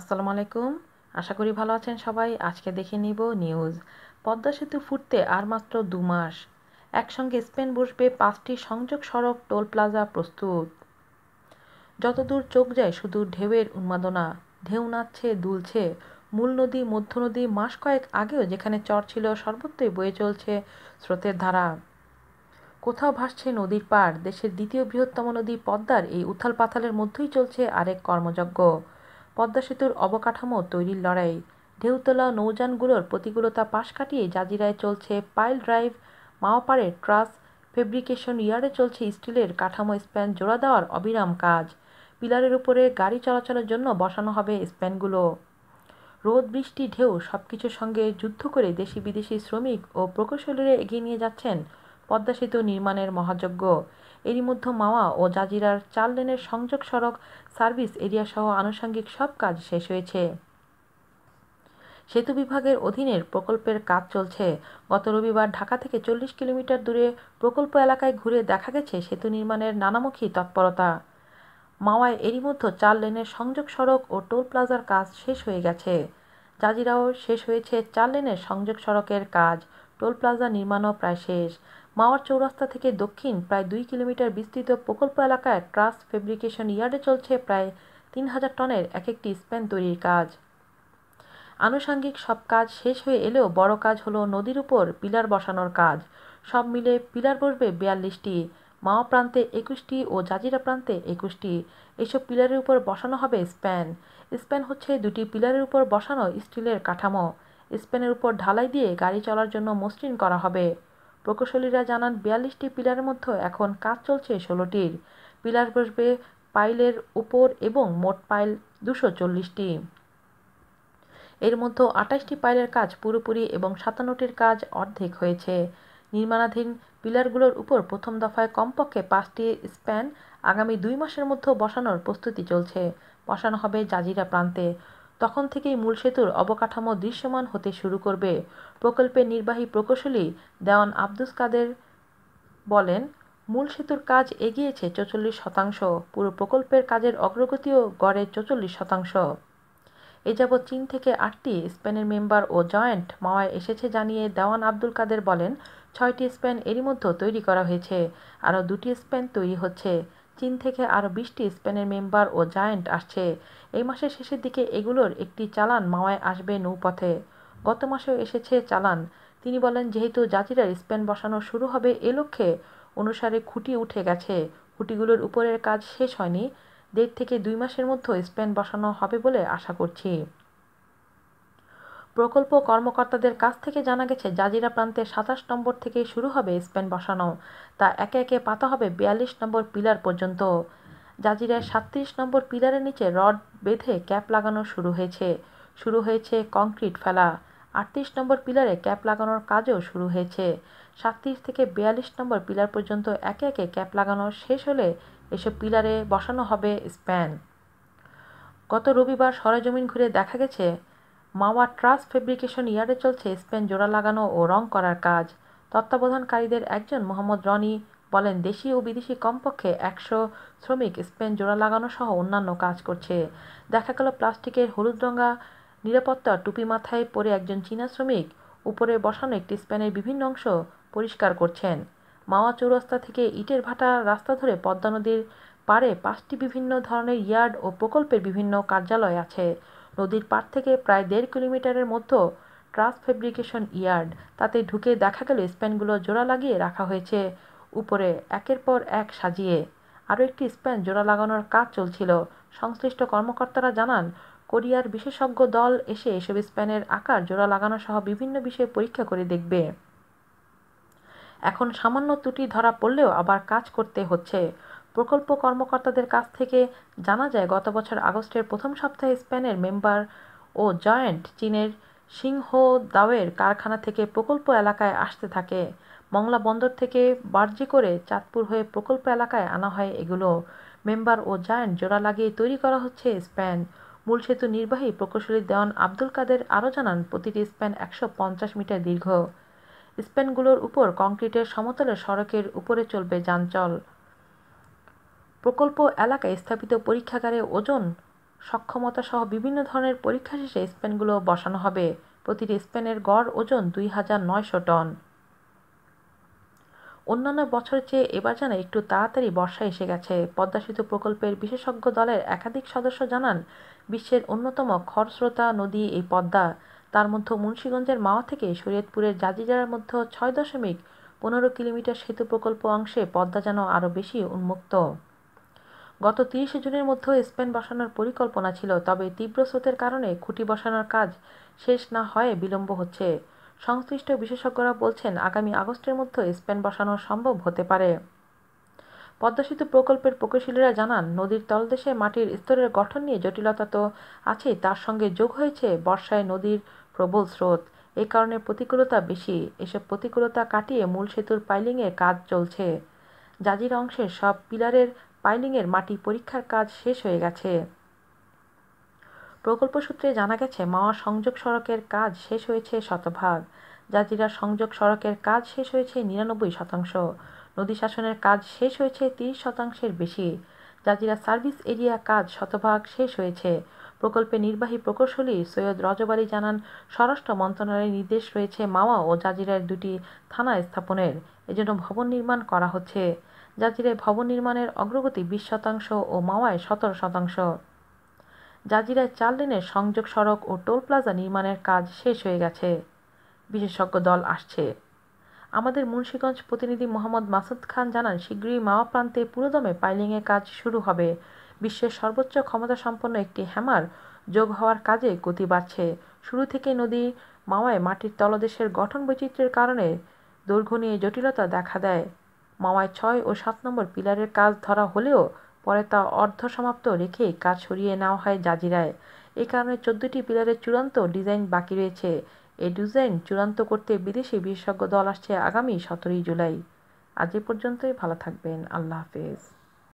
আসসালামু আলাইকুম। আশা করি ভালো আছেন সবাই। আজকে দেখে নিব নিউজ। পদ্মা সেতু ফুটতে আর মাত্র দু মাস। একসঙ্গে স্পেন বসবে পাঁচটি সংযোগ সড়ক টোল প্লাজা প্রস্তুত। যতদূর চোখ যায় শুধু ঢেউয়ের উন্মাদনা। ঢেউ নাচছে, দুলছে। মূল নদী, মধ্য নদী মাস কয়েক আগেও যেখানে চর ছিল সর্বত্রই বয়ে চলছে স্রোতের ধারা। কোথাও ভাসছে নদীর পাড়। দেশের দ্বিতীয় বৃহত্তম নদী পদ্মার এই উথাল পাথালের মধ্যেই চলছে আরেক কর্মযজ্ঞ। পদ্মা সেতুর অবকাঠামো তৈরির লড়াই। ঢেউতলা নৌযানগুলোর প্রতিকূলতা পাশ কাটিয়ে জাজিরায় চলছে পাইল ড্রাইভ, মাওপাড়ে ট্রাস, ফেব্রিকেশন ইয়ার্ডে চলছে স্টিলের কাঠামো স্প্যান জোড়া দেওয়ার অবিরাম কাজ। পিলারের উপরে গাড়ি চলাচলের জন্য বসানো হবে স্প্যানগুলো। রোদ, বৃষ্টি, ঢেউ সব কিছুর সঙ্গে যুদ্ধ করে দেশি বিদেশি শ্রমিক ও প্রকৌশলীরা এগিয়ে নিয়ে যাচ্ছেন পদ্মা সেতু নির্মাণের মহাযজ্ঞ। এরই মধ্যে মাওয়া ও জাজিরার চার লেনের সংযোগ সড়ক, সার্ভিস এরিয়া সহ আনুষঙ্গিক সব কাজ শেষ হয়েছে। সেতু বিভাগের অধীনের প্রকল্পের কাজ চলছে। গত রবিবার ঢাকা থেকে চল্লিশ কিলোমিটার দূরে প্রকল্প এলাকায় ঘুরে দেখা গেছে সেতু নির্মাণের নানামুখী তৎপরতা। মাওয়ায় এরই মধ্যে চার লেনের সংযোগ সড়ক ও টোল প্লাজার কাজ শেষ হয়ে গেছে। জাজিরাও শেষ হয়েছে চার লেনের সংযোগ সড়কের কাজ। টোল প্লাজা নির্মাণও প্রায় শেষ। মাওয়ার চৌরাস্তা থেকে দক্ষিণ প্রায় দুই কিলোমিটার বিস্তৃত প্রকল্প এলাকায় ট্রাস ফেব্রিকেশন ইয়ার্ডে চলছে প্রায় তিন হাজার টনের এক একটি স্প্যান তৈরির কাজ। আনুষাঙ্গিক সব কাজ শেষ হয়ে এলেও বড় কাজ হলো নদীর উপর পিলার বসানোর কাজ। সব মিলে পিলার বসবে বিয়াল্লিশটি, মাওয়া প্রান্তে একুশটি ও জাজিরা প্রান্তে একুশটি। এসব পিলারের উপর বসানো হবে স্প্যান। স্প্যান হচ্ছে দুটি পিলারের উপর বসানো স্টিলের কাঠামো। স্প্যানের উপর ঢালাই দিয়ে গাড়ি চলার জন্য মসৃণ করা হবে। প্রকৌশলীরা জানান, বিয়াল্লিশটি পিলারের মধ্যে এখন কাজ চলছে ষোলোটির। পিলার বসবে পাইলের উপর এবং মোট পাইল দুশো চল্লিশটি। এর মধ্যে আঠাশটি পাইলের কাজ পুরোপুরি এবং সাতান্নটির কাজ অর্ধেক হয়েছে। নির্মাণাধীন পিলারগুলোর উপর প্রথম দফায় কমপক্ষে পাঁচটি স্প্যান আগামী দুই মাসের মধ্যে বসানোর প্রস্তুতি চলছে। বসানো হবে জাজিরা প্রান্তে। তখন থেকেই মূল সেতুর অবকাঠামো দৃশ্যমান হতে শুরু করবে। প্রকল্পের নির্বাহী প্রকৌশলী দেওয়ান আব্দুস কাদের বলেন, মূল সেতুর কাজ এগিয়েছে চৌচল্লিশ শতাংশ, পুরো প্রকল্পের কাজের অগ্রগতিও গড়ে চৌচল্লিশ শতাংশ। এ যাবৎ চীন থেকে আটটি স্পেনের মেম্বার ও জয়েন্ট মাওয়ায় এসেছে জানিয়ে দেওয়ান আব্দুল কাদের বলেন, ছয়টি স্পেন এরই মধ্যে তৈরি করা হয়েছে, আরও দুটি স্পেন তৈরি হচ্ছে। চীন থেকে আরও বিশটি স্পেনের মেম্বার ও জায়েন্ট আসছে। এই মাসের শেষের দিকে এগুলোর একটি চালান মাওয়ায় আসবে নৌপথে। গত মাসেও এসেছে চালান। তিনি বলেন, যেহেতু জাজিরার স্পেন বসানো শুরু হবে, এ লক্ষ্যে অনুসারে খুঁটি উঠে গেছে। খুঁটিগুলোর উপরের কাজ শেষ হয়নি। দেড় থেকে দুই মাসের মধ্যে স্পেন বসানো হবে বলে আশা করছি। প্রকল্প কর্মকর্তাদের কাছ থেকে জানা গেছে, জাজিরা প্রান্তে সাতাশ নম্বর থেকে শুরু হবে স্পেন বসানো। তা একে একে পাতা হবে বিয়াল্লিশ নম্বর পিলার পর্যন্ত। জাজিরায় সাতত্রিশ নম্বর পিলারের নিচে রড বেঁধে ক্যাপ লাগানো শুরু হয়েছে। শুরু হয়েছে কংক্রিট ফেলা। আটত্রিশ নম্বর পিলারে ক্যাপ লাগানোর কাজও শুরু হয়েছে। সাতত্রিশ থেকে বিয়াল্লিশ নম্বর পিলার পর্যন্ত একে একে ক্যাপ লাগানো শেষ হলে এসব পিলারে বসানো হবে স্প্যান গত রবিবার সরেজমিন ঘুরে দেখা গেছে মাওয়া ট্রাস ফেব্রিকেশন ইয়ার্ডে চলছে স্পেন জোড়া লাগানো ও রং করার কাজ। তত্ত্বাবধানকারীদের একজন মোহাম্মদ রনি বলেন, দেশি ও বিদেশি কমপক্ষে একশো শ্রমিক স্পেন জোড়া লাগানো সহ অন্যান্য কাজ করছে। দেখা গেল প্লাস্টিকের হলুদ রঙা, নিরাপত্তা টুপি মাথায় পরে একজন চীনা শ্রমিক উপরে বসানো একটি স্পেনের বিভিন্ন অংশ পরিষ্কার করছেন। মাওয়া চৌরাস্তা থেকে ইটের ভাটা রাস্তা ধরে পদ্মা নদীর পাড়ে পাঁচটি বিভিন্ন ধরনের ইয়ার্ড ও প্রকল্পের বিভিন্ন কার্যালয় আছে। নদীর পাড় থেকে প্রায় দেড় কিলোমিটারের মধ্যে ট্রাস ফেব্রিকেশন ইয়ার্ড। তাতে ঢুকে দেখা গেল স্প্যানগুলো জোড়া লাগিয়ে রাখা হয়েছে। উপরে একের পর এক সাজিয়ে আরও একটি স্প্যান জোড়া লাগানোর কাজ চলছিল। সংশ্লিষ্ট কর্মকর্তারা জানান, কোরিয়ার বিশেষজ্ঞ দল এসে এসব স্প্যানের আকার জোড়া লাগানো সহ বিভিন্ন বিষয়ে পরীক্ষা করে দেখবে। এখন সামান্য ত্রুটি ধরা পড়লেও আবার কাজ করতে হচ্ছে। প্রকল্প কর্মকর্তাদের কাছ থেকে জানা যায়, গত বছর আগস্টের প্রথম সপ্তাহে স্পেনের মেম্বার ও জয়েন্ট চীনের সিংহ দাওয়ের কারখানা থেকে প্রকল্প এলাকায় আসতে থাকে। মংলা বন্দর থেকে বার্জি করে চাঁদপুর হয়ে প্রকল্প এলাকায় আনা হয় এগুলো। মেম্বার ও জয়েন্ট জোড়া লাগিয়ে তৈরি করা হচ্ছে স্প্যান মূল সেতু নির্বাহী প্রকৌশলী দেওয়ান আব্দুল কাদের আরও জানান, প্রতিটি স্প্যান একশো পঞ্চাশ মিটার দীর্ঘ। স্প্যানগুলোর উপর কংক্রিটের সমতলের সড়কের উপরে চলবে যানচল। প্রকল্প এলাকায় স্থাপিত পরীক্ষাগারে ওজন সক্ষমতা সহ বিভিন্ন ধরনের পরীক্ষা শেষে স্পেনগুলো বসানো হবে। প্রতিটি স্পেনের গড় ওজন দুই হাজার নয়শো টন। অন্যান্য বছরের চেয়ে এবার যেন একটু তাড়াতাড়ি বর্ষা এসে গেছে। পদ্মা সেতু প্রকল্পের বিশেষজ্ঞ দলের একাধিক সদস্য জানান, বিশ্বের অন্যতম খরস্রোতা নদী এই পদ্মা। তার মধ্যে মুন্সীগঞ্জের মাওয়া থেকে শরীয়তপুরের জাজিজারার মধ্যে ছয় দশমিক পনেরো কিলোমিটার সেতু প্রকল্প অংশে পদ্মা যেন আরও বেশি উন্মুক্ত। গত তিরিশে জুনের মধ্যেও স্পেন বসানোর পরিকল্পনা ছিল, তবে তীব্র স্রোতের কারণে খুঁটি বসানোর কাজ শেষ না হয়ে বিলম্ব হচ্ছে। সংশ্লিষ্ট বিশেষজ্ঞরা বলছেন, আগামী আগস্টের মধ্যে স্পেন বসানো সম্ভব হতে পারে। পদ্মা সেতু প্রকল্পের প্রকৌশলীরা জানান, নদীর তলদেশে মাটির স্তরের গঠন নিয়ে জটিলতা তো আছেই, তার সঙ্গে যোগ হয়েছে বর্ষায় নদীর প্রবল স্রোত। এ কারণে প্রতিকূলতা বেশি, এসব প্রতিকূলতা কাটিয়ে মূল সেতুর পাইলিংয়ের কাজ চলছে। জাজির অংশের সব পিলারের পাইলিংয়ের মাটি পরীক্ষার কাজ শেষ হয়ে গেছে। প্রকল্প সূত্রে জানা গেছে, মাওয়া সংযোগ সড়কের কাজ শেষ হয়েছে শতভাগ। জাজিরা সংযোগ সড়কের কাজ শেষ হয়েছে নিরানব্বই শতাংশ। নদী শাসনের কাজ শেষ হয়েছে তিরিশ শতাংশের বেশি। জাজিরা সার্ভিস এরিয়া কাজ শতভাগ শেষ হয়েছে। প্রকল্পে নির্বাহী প্রকৌশলী সৈয়দ রজব আলী জানান, স্বরাষ্ট্র মন্ত্রণালয়ের নির্দেশ রয়েছে মাওয়া ও জাজিরার দুটি থানা স্থাপনের। এজন্য ভবন নির্মাণ করা হচ্ছে। জাজিরায় ভবন নির্মাণের অগ্রগতি বিশ শতাংশ ও মাওয়ায় সতেরো শতাংশ। জাজিরায় চার লেনের সংযোগ সড়ক ও টোল প্লাজা নির্মাণের কাজ শেষ হয়ে গেছে। বিশেষজ্ঞ দল আসছে। আমাদের মুন্সীগঞ্জ প্রতিনিধি মোহাম্মদ মাসুদ খান জানান, শীঘ্রই মাওয়া প্রান্তে পুরোদমে পাইলিংয়ের কাজ শুরু হবে। বিশ্বের সর্বোচ্চ ক্ষমতাসম্পন্ন একটি হ্যামার যোগ হওয়ার কাজে গতি বাড়ছে। শুরু থেকে নদী, মাওয়ায় মাটির তলদেশের গঠন বৈচিত্র্যের কারণে দৈর্ঘ্য নিয়ে জটিলতা দেখা দেয়। মাওয়ায় ছয় ও সাত নম্বর পিলারের কাজ ধরা হলেও পরে তা অর্ধসমাপ্ত রেখে কাজ সরিয়ে নেওয়া হয় জাজিরায়। এ কারণে চোদ্দটি পিলারের চূড়ান্ত ডিজাইন বাকি রয়েছে। এই ডিজাইন চূড়ান্ত করতে বিদেশি বিশেষজ্ঞ দল আসছে আগামী সতেরোই জুলাই। আজ এ পর্যন্তই, ভালো থাকবেন, আল্লাহ হাফেজ।